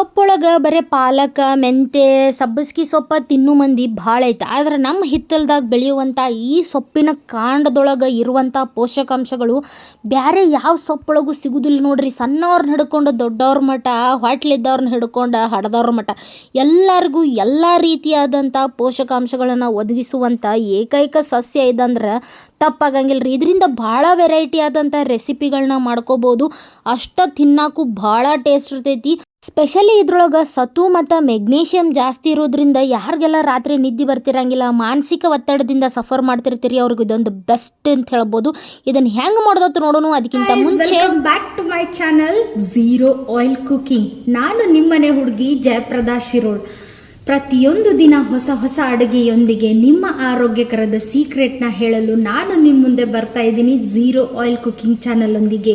ಸೊಪ್ಪೊಳಗೆ ಬರೀ ಪಾಲಕ ಮೆಂತ್ಯ ಸಬ್ಬಸ್ಗಿ ಸೊಪ್ಪು ತಿನ್ನು ಮಂದಿ ಭಾಳ ಐತೆ. ಆದ್ರೆ ನಮ್ಮ ಹಿತ್ತಲ್ದಾಗ ಬೆಳೆಯುವಂಥ ಈ ಸೊಪ್ಪಿನ ಕಾಂಡದೊಳಗೆ ಇರುವಂಥ ಪೋಷಕಾಂಶಗಳು ಬೇರೆ ಯಾವ ಸೊಪ್ಪೊಳಗೂ ಸಿಗುದಿಲ್ಲ ನೋಡ್ರಿ. ಸಣ್ಣವ್ರನ್ನ ಹಿಡ್ಕೊಂಡು, ದೊಡ್ಡವ್ರ ಮಠ ಹೊಟ್ಲಿದ್ದವ್ರನ್ನ ಹಿಡ್ಕೊಂಡು, ಹಡದವ್ರ ಮಠ, ಎಲ್ಲರಿಗೂ ಎಲ್ಲ ರೀತಿಯಾದಂಥ ಪೋಷಕಾಂಶಗಳನ್ನು ಒದಗಿಸುವಂಥ ಏಕೈಕ ಸಸ್ಯ ಇದಂದ್ರೆ ತಪ್ಪಾಗಂಗಿಲ್ಲ ರೀ ಇದರಿಂದ ಭಾಳ ವೆರೈಟಿ ಆದಂಥ ರೆಸಿಪಿಗಳನ್ನ ಮಾಡ್ಕೋಬೋದು. ಅಷ್ಟ ತಿನ್ನಕ್ಕೂ ಭಾಳ ಟೇಸ್ಟ್ ಇರ್ತೈತಿ. ಸ್ಪೆಷಲಿ ಇದ್ರೊಳಗೆ ಸತು ಮತ್ತು ಮೆಗ್ನೀಷಿಯಮ್ ಜಾಸ್ತಿ ಇರೋದ್ರಿಂದ ಯಾರಿಗೆಲ್ಲ ರಾತ್ರಿ ನಿದ್ದೆ ಬರ್ತಿರಂಗಿಲ್ಲ ಮಾನಸಿಕ ಒತ್ತಡದಿಂದ ಸಫರ್ ಮಾಡ್ತಿರ್ತೀರಿ ಅವ್ರಿಗೆ ಇದೊಂದು ಬೆಸ್ಟ್ ಅಂತ ಹೇಳ್ಬೋದು. ಇದನ್ನ ಹೆಂಗ್ ಮಾಡೋದತ್ತು ನೋಡೋಣ ಅದಕ್ಕಿಂತ ಮುಂಚೆ back to my channel zero oil cooking ನಾನು ನಿಮ್ಮನೆ ಹುಡುಗಿ ಜಯಪ್ರದಾ ಶಿರೋಳ್. ಪ್ರತಿಯೊಂದು ದಿನ ಹೊಸ ಹೊಸ ಅಡುಗೆಯೊಂದಿಗೆ ನಿಮ್ಮ ಆರೋಗ್ಯಕರದ ಸೀಕ್ರೆಟ್ನ ಹೇಳಲು ನಾನು ನಿಮ್ಮ ಮುಂದೆ ಬರ್ತಾ ಇದ್ದೀನಿ ಝೀರೋ ಆಯಿಲ್ ಕುಕಿಂಗ್ ಚಾನಲ್ ಒಂದಿಗೆ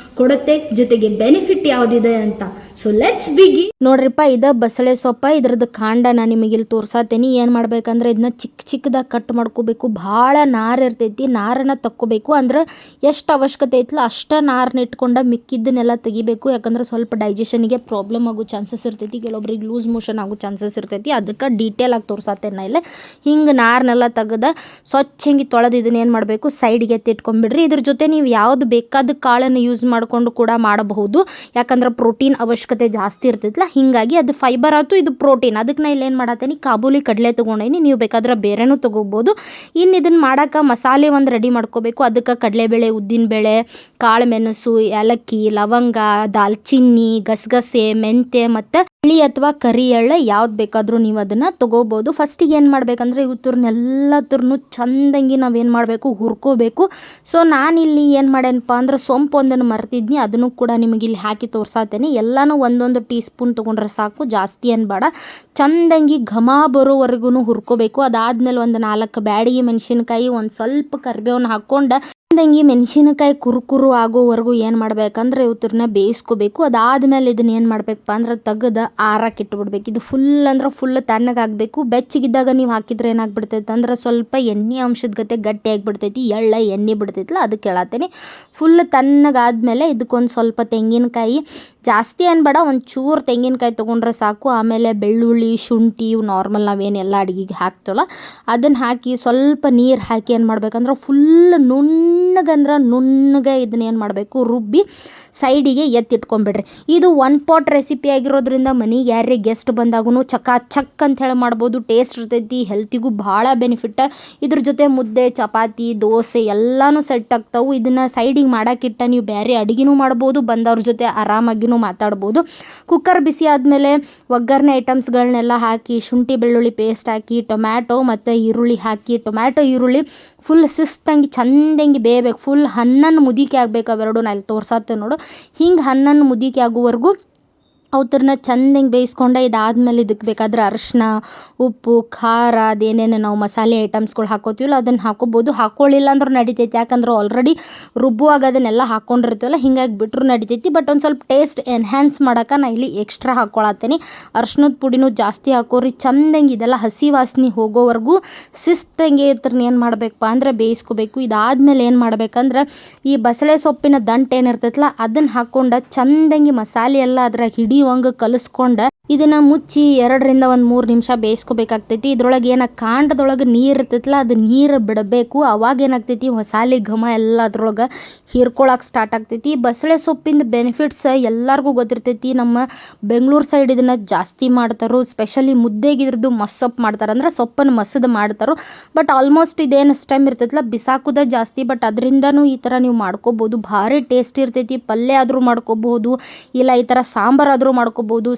ಕೊಡುತ್ತೆ, ಜೊತೆಗೆ ಬೆನಿಫಿಟ್ ಯಾವುದಿದೆ ಅಂತ. ಸೊ ಲೆಟ್ಸ್ ಬಿಗಿ ನೋಡ್ರಿಪ್ಪ, ಇದ ಬಸಳೆ ಸೊಪ್ಪ, ಇದ್ರದ್ದು ಕಾಂಡ ನಾ ನಿಮಗೆ ಇಲ್ಲಿ ತೋರ್ಸಾತೇನಿ. ಏನು ಮಾಡ್ಬೇಕಂದ್ರೆ ಇದನ್ನ ಚಿಕ್ಕ ಚಿಕ್ಕದಾಗ ಕಟ್ ಮಾಡ್ಕೋಬೇಕು. ಬಹಳ ನಾರು ಇರ್ತೈತಿ, ನಾರನ್ನ ತಕ್ಕೋಬೇಕು. ಅಂದ್ರೆ ಎಷ್ಟು ಅವಶ್ಯಕತೆ ಐತಲ್ಲ ಅಷ್ಟ ನಾರನ್ನ ಇಟ್ಕೊಂಡ ಮಿಕ್ಕಿದ್ದನ್ನೆಲ್ಲ ತೆಗಿಬೇಕು. ಯಾಕಂದ್ರೆ ಸ್ವಲ್ಪ ಡೈಜೆಷನ್ಗೆ ಪ್ರಾಬ್ಲಮ್ ಆಗೋ ಚಾನ್ಸಸ್ ಇರ್ತೈತಿ. ಕೆಲವೊಬ್ರಿಗೆ ಲೂಸ್ ಮೋಷನ್ ಆಗೋ ಚಾನ್ಸಸ್ ಇರ್ತೈತಿ. ಅದಕ್ಕೆ ಡೀಟೇಲ್ ಆಗಿ ತೋರ್ಸಾತೇನೆ ನಾ ಇಲ್ಲ. ಹಿಂಗೆ ನಾರನ್ನೆಲ್ಲ ತೆಗೆದ ಸ್ವಚ್ಛ ಹಿಂಗೆ ತೊಳೆದು ಇದನ್ನ ಏನು ಮಾಡಬೇಕು? ಸೈಡ್ಗೆ ಎತ್ತಿಟ್ಕೊಂಡ್ಬಿಡ್ರಿ ಇದ್ರ ಜೊತೆ ನೀವು ಯಾವ್ದು ಬೇಕಾದ ಕಾಳನ್ನು ಯೂಸ್ ಮಾಡಿಕೊಂಡು ಕೂಡ ಮಾಡಬಹುದು. ಯಾಕಂದ್ರೆ ಪ್ರೋಟೀನ್ ಅವಶ್ಯಕತೆ ಜಾಸ್ತಿ ಇರ್ತೈತಲ್ಲ ಹಿಂಗಾಗಿ ಅದು ಫೈಬರ್ ಆಯ್ತು, ಇದು ಪ್ರೋಟೀನ್ ಅದಕ್ಕೆ ನಾ ಇಲ್ಲಿ ಏನು ಮಾಡತ್ತೀನಿ? ಕಾಬೂಲಿ ಕಡಲೆ ತೊಗೊಂಡೇನಿ ನೀವು ಬೇಕಾದ್ರೆ ಬೇರೆನೂ ತೊಗೋಬೋದು. ಇನ್ನು ಇದನ್ನು ಮಾಡೋಕೆ ಮಸಾಲೆ ಒಂದು ರೆಡಿ ಮಾಡ್ಕೋಬೇಕು. ಅದಕ್ಕೆ ಕಡಲೆಬೇಳೆ, ಉದ್ದಿನಬೇಳೆ, ಕಾಳು ಮೆಣಸು, ಏಲಕ್ಕಿ, ಲವಂಗ, ದಾಲ್ಚಿನ್ನಿ, ಗಸಗಸೆ, ಮೆಂತ್ಯ ಮತ್ತು ಬಿಳಿ ಅಥವಾ ಕರಿ ಎಳ್ಳ ಯಾವ್ದು ಬೇಕಾದರೂ ನೀವು ಅದನ್ನು ತೊಗೋಬೋದು. ಫಸ್ಟಿಗೆ ಏನು ಮಾಡ್ಬೇಕಂದ್ರೆ ಇವತ್ತರ್ನೆಲ್ಲ ತುರ್ನು ಚಂದಂಗಿ ನಾವೇನು ಮಾಡಬೇಕು, ಹುರ್ಕೋಬೇಕು. ಸೊ ನಾನಿಲ್ಲಿ ಏನು ಮಾಡೇನಪ್ಪ ಅಂದ್ರೆ ಸೊಂಪು ಒಂದನ್ನು ಮರ್ತಿದ್ನಿ ಅದನ್ನು ಕೂಡ ನಿಮಗೆ ಇಲ್ಲಿ ಹಾಕಿ ತೋರ್ಸಾತೇನೆ. ಎಲ್ಲನೂ ಒಂದೊಂದು ಟೀ ಸ್ಪೂನ್ ತೊಗೊಂಡ್ರೆ ಸಾಕು, ಜಾಸ್ತಿ ಏನು ಬೇಡ. ಚಂದಂಗಿ ಘಮ ಬರೋವರೆಗೂ ಹುರ್ಕೋಬೇಕು. ಅದಾದ್ಮೇಲೆ ಒಂದು ನಾಲ್ಕು ಬ್ಯಾಡಿಗೆ ಮೆಣಸಿನ್ಕಾಯಿ, ಒಂದು ಸ್ವಲ್ಪ ಕರಿಬೇವನ್ನ ಹಾಕ್ಕೊಂಡು ಚಂದಂಗಿ ಮೆಣಸಿನಕಾಯಿ ಕುರುಕುರು ಆಗೋವರೆಗೂ ಏನು ಮಾಡ್ಬೇಕಂದ್ರೆ ಇವತ್ತರನ್ನ ಬೇಯಿಸ್ಕೋಬೇಕು. ಅದಾದಮೇಲೆ ಇದನ್ನ ಏನು ಮಾಡಬೇಕಪ್ಪ ಅಂದ್ರೆ ತೆಗೆದು ಆರಕ್ಕೆ ಇಟ್ಬಿಡ್ಬೇಕು. ಇದು ಫುಲ್ ಅಂದ್ರೆ ಫುಲ್ ತಣ್ಣಗಾಗಬೇಕು ಬೆಚ್ಚಗಿದ್ದಾಗ ನೀವು ಹಾಕಿದ್ರೆ ಏನಾಗ್ಬಿಡ್ತೈತೆ ಅಂದ್ರೆ ಸ್ವಲ್ಪ ಎಣ್ಣೆ ಅಂಶದ ಗತೆ ಗಟ್ಟಿ ಆಗಿಬಿಡ್ತೈತಿ ಎಳ್ಳ, ಎಣ್ಣೆ ಬಿಡ್ತೈತಲ್ಲ ಅದಕ್ಕೆ ಹೇಳತ್ತೀನಿ ಫುಲ್ ತಣ್ಣಗಾದ್ಮೇಲೆ ಇದಕ್ಕೊಂದು ಸ್ವಲ್ಪ ತೆಂಗಿನಕಾಯಿ ಜಾಸ್ತಿ ಅನ್ಬೇಡ ಚೂರು ತೆಂಗಿನಕಾಯಿ ತೊಗೊಂಡ್ರೆ ಸಾಕು. ಆಮೇಲೆ ಬೆಳ್ಳುಳ್ಳಿ, ಶುಂಠಿ ಇವು ನಾರ್ಮಲ್ ನಾವೇನೆಲ್ಲ ಅಡುಗೆಗೆ ಹಾಕ್ತವಲ್ಲ ಅದನ್ನು ಹಾಕಿ ಸ್ವಲ್ಪ ನೀರು ಹಾಕಿ ಏನು ಮಾಡ್ಬೇಕಂದ್ರೆ ಫುಲ್ ನುಣ್ಣಗಂದ್ರೆ ನುಣ್ಣಗೆ ಇದನ್ನ ಏನು ಮಾಡಬೇಕು, ರುಬ್ಬಿ ಸೈಡಿಗೆ ಎತ್ತಿಟ್ಕೊಂಡ್ಬಿಡ್ರಿ ಇದು ಒನ್ ಪಾಟ್ ರೆಸಿಪಿ ಆಗಿರೋದ್ರಿಂದ ಮನೆಗೆ ಯಾರೇ ಗೆಸ್ಟ್ ಬಂದಾಗೂ ಚಕ ಚಕ್ ಅಂತ ಹೇಳಿ ಮಾಡ್ಬೋದು. ಟೇಸ್ಟ್ ಇರ್ತೈತಿ ಹೆಲ್ತಿಗೂ ಭಾಳ ಬೆನಿಫಿಟ್ ಇದ್ರ ಜೊತೆ ಮುದ್ದೆ, ಚಪಾತಿ, ದೋಸೆ ಎಲ್ಲನೂ ಸೆಟ್ ಆಗ್ತಾವೆ. ಇದನ್ನು ಸೈಡಿಗೆ ಮಾಡೋಕ್ಕಿಟ್ಟ ನೀವು ಬೇರೆ ಅಡುಗೆನೂ ಮಾಡ್ಬೋದು, ಬಂದವ್ರ ಜೊತೆ ಆರಾಮಾಗಿನೂ ಮಾತಾಡ್ಬೋದು. ಕುಕ್ಕರ್ ಬಿಸಿ ಆದಮೇಲೆ ಒಗ್ಗರಣೆ ಐಟಮ್ಸ್ಗಳನ್ನೆಲ್ಲ ಹಾಕಿ, ಶುಂಠಿ, ಬೆಳ್ಳುಳ್ಳಿ ಪೇಸ್ಟ್ ಹಾಕಿ, ಟೊಮ್ಯಾಟೊ ಮತ್ತು ಈರುಳ್ಳಿ ಹಾಕಿ, ಟೊಮ್ಯಾಟೊ, ಈರುಳ್ಳಿ ಫುಲ್ ಸಿಸ್ತಂಗೆ ಚಂದಂಗೆ ಬೇಯಬೇಕು ಫುಲ್ ಹಣ್ಣನ್ನು ಮುದಿಕೆ ಆಗಬೇಕು ಅವೆರಡು ನಾ ಇಲ್ಲಿ ತೋರ್ಸತ್ತೆ ನೋಡು. ಹಿಂಗೆ ಹಣ್ಣನ್ನು ಮುದಿಕೆ ಆಗುವವರೆಗೂ ಅವತ್ತರನ್ನ ಚಂದಂಗೆ ಬೇಯಿಸ್ಕೊಂಡೆ ಇದಾದ್ಮೇಲೆ ಇದಕ್ಕೆ ಬೇಕಾದ್ರೆ ಅರಿಶಿನ, ಉಪ್ಪು, ಖಾರ, ಅದೇನೇನು ನಾವು ಮಸಾಲೆ ಐಟಮ್ಸ್ಗಳು ಹಾಕೋತೀವಲ್ಲ ಅದನ್ನು ಹಾಕೋಬೋದು. ಹಾಕೊಳ್ಳಿಲ್ಲ ಅಂದ್ರೆ ನಡಿತೈತಿ. ಯಾಕಂದ್ರೆ ಆಲ್ರೆಡಿ ರುಬ್ಬುವಾಗ ಅದನ್ನೆಲ್ಲ ಹಾಕ್ಕೊಂಡಿರ್ತೀವಲ್ಲ ಹಿಂಗಾಗಿ ಬಿಟ್ಟರು ನಡಿತೈತಿ. ಬಟ್ ಒಂದು ಸ್ವಲ್ಪ ಟೇಸ್ಟ್ ಎನ್ಹ್ಯಾನ್ಸ್ ಮಾಡೋಕೆ ನಾ ಇಲ್ಲಿ ಎಕ್ಸ್ಟ್ರಾ ಹಾಕ್ಕೊಳತ್ತೀನಿ ಅರ್ಶಿನದ ಪುಡಿನೂ ಜಾಸ್ತಿ ಹಾಕೋರಿ. ಚಂದಂಗೆ ಇದೆಲ್ಲ ಹಸಿ ವಾಸನೆ ಹೋಗೋವರೆಗೂ ಸಿಸ್ತಂಗೆ ಇದ್ರನ್ನ ಏನು ಮಾಡಬೇಕಪ್ಪ ಅಂದ್ರೆ ಬೇಯಿಸ್ಕೋಬೇಕು. ಇದಾದ್ಮೇಲೆ ಏನು ಮಾಡ್ಬೇಕಂದ್ರೆ ಈ ಬಸಳೆ ಸೊಪ್ಪಿನ ದಂಟು ಏನಿರ್ತೈತಲ್ಲ ಅದನ್ನು ಹಾಕ್ಕೊಂಡು ಚಂದಂಗೆ ಮಸಾಲೆ ಎಲ್ಲ ಅದ್ರಾಗ ಹಿಡಿಯುವಂಗೆ ಕಲಿಸ್ಕೊಂಡು ಇದನ್ನು ಮುಚ್ಚಿ ಎರಡರಿಂದ ಒಂದು ಮೂರು ನಿಮಿಷ ಬೇಯಿಸ್ಕೋಬೇಕಾಗ್ತೈತಿ. ಇದ್ರೊಳಗೆ ಏನ ಕಾಂಡದೊಳಗೆ ನೀರು ಇರ್ತೈತಲ್ಲ ಅದು ನೀರು ಬಿಡಬೇಕು. ಅವಾಗ ಏನಾಗ್ತೈತಿ, ಮಸಾಲೆ ಘಮ ಎಲ್ಲ ಅದ್ರೊಳಗೆ ಹೀರ್ಕೊಳಕ್ಕೆ ಸ್ಟಾರ್ಟ್ ಆಗ್ತೈತಿ. ಬಸಳೆ ಸೊಪ್ಪಿಂದ ಬೆನಿಫಿಟ್ಸ್ ಎಲ್ಲರಿಗೂ ಗೊತ್ತಿರ್ತೈತಿ. ನಮ್ಮ ಬೆಂಗಳೂರು ಸೈಡ್ ಇದನ್ನು ಜಾಸ್ತಿ ಮಾಡ್ತಾರೋ. ಸ್ಪೆಷಲಿ ಮುದ್ದೆಗಿದ್ರದ್ದು ಇದ್ರದ್ದು ಮಸ್ಸಪ್ ಮಾಡ್ತಾರೆ. ಅಂದ್ರೆ ಸೊಪ್ಪನ್ನು ಮಸದು ಮಾಡ್ತಾರೋ. ಬಟ್ ಆಲ್ಮೋಸ್ಟ್ ಇದೇನು ಸ್ಟೈಮ್ ಇರ್ತೈತಲ್ಲ ಬಿಸಾಕುದ ಜಾಸ್ತಿ. ಬಟ್ ಅದರಿಂದನೂ ಈ ಥರ ನೀವು ಮಾಡ್ಕೋಬೋದು. ಭಾರಿ ಟೇಸ್ಟ್ ಇರ್ತೈತಿ. ಪಲ್ಯ ಆದರೂ ಮಾಡ್ಕೋಬಹುದು ಇಲ್ಲ ಈ ಥರ ಸಾಂಬಾರಾದರೂ ಮಾಡ್ಕೋಬೋದು.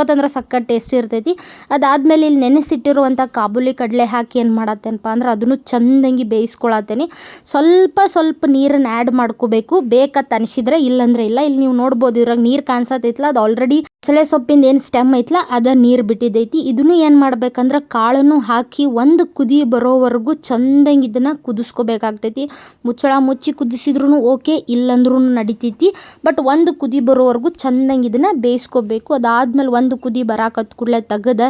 ಸಖತ್ ಅಂದ್ರೆ ಸಖತ್ ಟೇಸ್ಟ್ ಇರ್ತೈತಿ. ಅದಾದಮೇಲೆ ಇಲ್ಲಿ ನೆನೆಸಿಟ್ಟಿರುವಂಥ ಕಾಬೂಲಿ ಕಡಲೆ ಹಾಕಿ ಏನು ಮಾಡತ್ತೇನಪ್ಪ ಅಂದ್ರೆ ಅದನ್ನು ಚಂದಂಗಿ ಬೇಯಿಸ್ಕೊಳತ್ತೇನೆ. ಸ್ವಲ್ಪ ಸ್ವಲ್ಪ ನೀರನ್ನು ಆ್ಯಡ್ ಮಾಡ್ಕೋಬೇಕು. ಬೇಕತ್ತ ಅನಿಸಿದ್ರೆ ಇಲ್ಲಂದ್ರೆ ಇಲ್ಲ. ಇಲ್ಲಿ ನೀವು ನೋಡ್ಬೋದು ಇದ್ರಾಗ ನೀರು ಕಾಣಿಸತೈತಲ್ಲ ಅದು ಆಲ್ರೆಡಿ ಬಸಳೆ ಸೊಪ್ಪಿಂದ ಏನು ಸ್ಟೆಮ್ ಐತಲ್ಲ ಅದ ನೀರು ಬಿಟ್ಟಿದ್ದೈತಿ. ಇದನ್ನು ಏನು ಮಾಡ್ಬೇಕಂದ್ರೆ ಕಾಳನ್ನು ಹಾಕಿ ಒಂದು ಕುದಿ ಬರೋವರೆಗೂ ಚಂದಂಗೆ ಇದನ್ನು ಕುದಿಸ್ಕೋಬೇಕಾಗ್ತೈತಿ. ಮುಚ್ಚಳ ಮುಚ್ಚಿ ಕುದಿಸಿದ್ರು ಓಕೆ ಇಲ್ಲಂದ್ರೂ ನಡಿತೈತಿ. ಬಟ್ ಒಂದು ಕುದಿ ಬರೋವರೆಗೂ ಚಂದಂಗೆ ಇದನ್ನು ಬೇಯಿಸ್ಕೋಬೇಕು. ಅದಾದ್ಮೇಲೆ ಒಂದು ಕುದಿ ಬರಾಕತ್ ಕೂಡಲೇ ತೆಗೆದ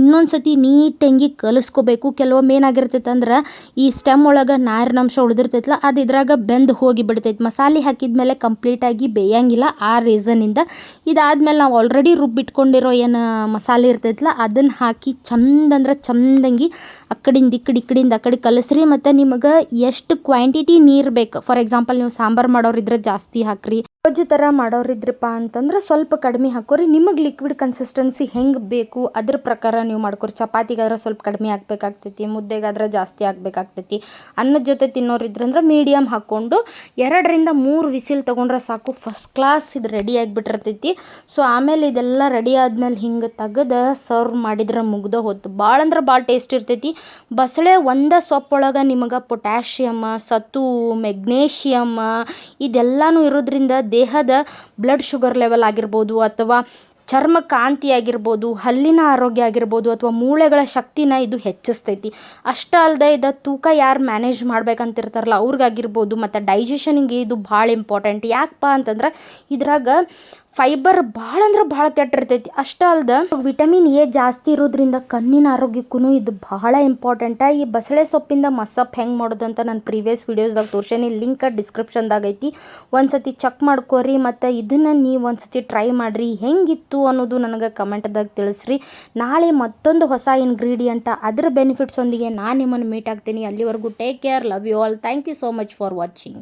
ಇನ್ನೊಂದು ಸತಿ ನೀಟಂಗಿ ಕಲಿಸ್ಕೋಬೇಕು. ಕೆಲವೊಮ್ಮೆ ಏನಾಗಿರ್ತೈತೆ ಅಂದ್ರೆ ಈ ಸ್ಟೆಮ್ ಒಳಗೆ ನಾರಿನಂಶ ಉಳಿದಿರ್ತೈತಲ್ಲ ಅದು ಇದ್ರಾಗ ಬೆಂದು ಹೋಗಿ ಬಿಡ್ತೈತಿ. ಮಸಾಲೆ ಹಾಕಿದ್ಮೇಲೆ ಕಂಪ್ಲೀಟಾಗಿ ಬೇಯಂಗಿಲ್ಲ ಆ ರೀಸನಿಂದ ಇದಾದ್ಮೇಲೆ ನಾವು ಆಲ್ರೆಡಿ ರುಬ್ಬಿಟ್ಕೊಂಡಿರೋ ಏನು ಮಸಾಲೆ ಇರ್ತೈತಲ್ಲ ಅದನ್ನು ಹಾಕಿ ಚಂದ ಅಂದ್ರೆ ಚಂದಂಗಿ ಆ ಇಕ್ಕಡಿ ಈ ಕಡೆ ಈ ಕಡೆಯಿಂದ ಆ ಕಡೆ ಕಲಸ್ರಿ. ಮತ್ತು ನಿಮಗೆ ಎಷ್ಟು ಕ್ವಾಂಟಿಟಿ ನೀರು ಬೇಕು? ಫಾರ್ ಎಕ್ಸಾಂಪಲ್ ನೀವು ಸಾಂಬಾರು ಮಾಡೋರಿದ್ರೆ ಜಾಸ್ತಿ ಹಾಕ್ರಿ. ಗೊಜ್ಜು ಥರ ಮಾಡೋರಿದ್ರಪ್ಪ ಅಂತಂದ್ರೆ ಸ್ವಲ್ಪ ಕಡಿಮೆ ಹಾಕೋರಿ. ನಿಮಗೆ ಲಿಕ್ವಿಡ್ ಕನ್ಸಿಸ್ಟೆನ್ಸಿ ಹೆಂಗೆ ಬೇಕು ಅದ್ರ ಪ್ರಕಾರ ನೀವು ಮಾಡ್ಕೊರಿ. ಚಪಾತಿಗಾದ್ರೆ ಸ್ವಲ್ಪ ಕಡಿಮೆ ಹಾಕ್ಬೇಕಾಗ್ತೈತಿ ಮುದ್ದೆಗಾದ್ರೆ ಜಾಸ್ತಿ ಹಾಕ್ಬೇಕಾಗ್ತೈತಿ ಅನ್ನದ ಜೊತೆ ತಿನ್ನೋರಿದ್ರಂದ್ರೆ ಮೀಡಿಯಮ್ ಹಾಕ್ಕೊಂಡು ಎರಡರಿಂದ ಮೂರು ವಿಸಿಲ್ ತೊಗೊಂಡ್ರೆ ಸಾಕು. ಫಸ್ಟ್ ಕ್ಲಾಸ್ ಇದು ರೆಡಿ ಆಗಿಬಿಟ್ಟಿರ್ತೈತಿ. ಸೊ ಆಮೇಲೆ ಇದೆಲ್ಲ ರೆಡಿ ಆದ್ಮೇಲೆ ಹಿಂಗೆ ತೆಗೆದು ಸರ್ವ್ ಮಾಡಿದ್ರೆ ಮುಗ್ದು ಹೊತ್ತು ಭಾಳ ಅಂದ್ರೆ ಭಾಳ ಟೇಸ್ಟ್ ಇರ್ತೈತಿ. ಬಸಳೆ ಒಂದೇ ಸೊಪ್ಪೊಳಗೆ ನಿಮಗೆ ಪೊಟ್ಯಾಷಿಯಮ್ ಸತು ಮೆಗ್ನೇಷಿಯಮ್ ಇದೆಲ್ಲನೂ ಇರೋದ್ರಿಂದ ದೇಹದ ಬ್ಲಡ್ ಶುಗರ್ ಲೆವೆಲ್ ಆಗಿರ್ಬೋದು ಅಥವಾ ಚರ್ಮ ಕಾಂತಿ ಆಗಿರ್ಬೋದು ಹಲ್ಲಿನ ಆರೋಗ್ಯ ಆಗಿರ್ಬೋದು ಅಥವಾ ಮೂಳೆಗಳ ಶಕ್ತಿನ ಇದು ಹೆಚ್ಚಿಸ್ತೈತಿ. ಅಷ್ಟೇ ಅಲ್ಲದೆ ಇದು ತೂಕ ಯಾರು ಮ್ಯಾನೇಜ್ ಮಾಡ್ಬೇಕಂತಿರ್ತಾರಲ್ಲ ಅವ್ರಿಗಾಗಿರ್ಬೋದು, ಮತ್ತು ಡೈಜೆಷನಿಗೆ ಇದು ಭಾಳ ಇಂಪಾರ್ಟೆಂಟ್ ಯಾಕಪ್ಪ ಅಂತಂದ್ರೆ ಇದ್ರಾಗ ಫೈಬರ್ ಭಾಳ ಅಂದ್ರೆ ಭಾಳ ಕೆಟ್ಟಿರ್ತೈತಿ ಅಷ್ಟೇ ಅಲ್ದ ವಿಟಮಿನ್ ಎ ಜಾಸ್ತಿ ಇರೋದ್ರಿಂದ ಕಣ್ಣಿನ ಆರೋಗ್ಯಕ್ಕೂ ಇದು ಬಹಳ ಇಂಪಾರ್ಟೆಂಟ ಈ ಬಸಳೆ ಸೊಪ್ಪಿಂದ ಮಸಪ್ ಹೆಂಗೆ ಮಾಡೋದಂತ ನಾನು ಪ್ರೀವಿಯಸ್ ವೀಡಿಯೋಸ್ದಾಗ ತೋರ್ಸೇನಿ. ಲಿಂಕ್ ಡಿಸ್ಕ್ರಿಪ್ಷನ್ದಾಗ ಐತಿ. ಒಂದ್ಸತಿ ಚೆಕ್ ಮಾಡ್ಕೋರಿ ಮತ್ತು ಇದನ್ನು ನೀವು ಒಂದ್ಸತಿ ಟ್ರೈ ಮಾಡಿರಿ. ಹೆಂಗಿತ್ತು ಅನ್ನೋದು ನನಗೆ ಕಮೆಂಟ್ದಾಗ ತಿಳಿಸ್ರಿ. ನಾಳೆ ಮತ್ತೊಂದು ಹೊಸ ಇನ್ಗ್ರೀಡಿಯಂಟ್ ಅದ್ರ ಬೆನಿಫಿಟ್ಸ್ ಒಂದಿಗೆ ನಾನು ನಿಮ್ಮನ್ನು ಮೀಟ್ ಆಗ್ತೀನಿ. ಅಲ್ಲಿವರೆಗೂ take care love you all thank you so much for watching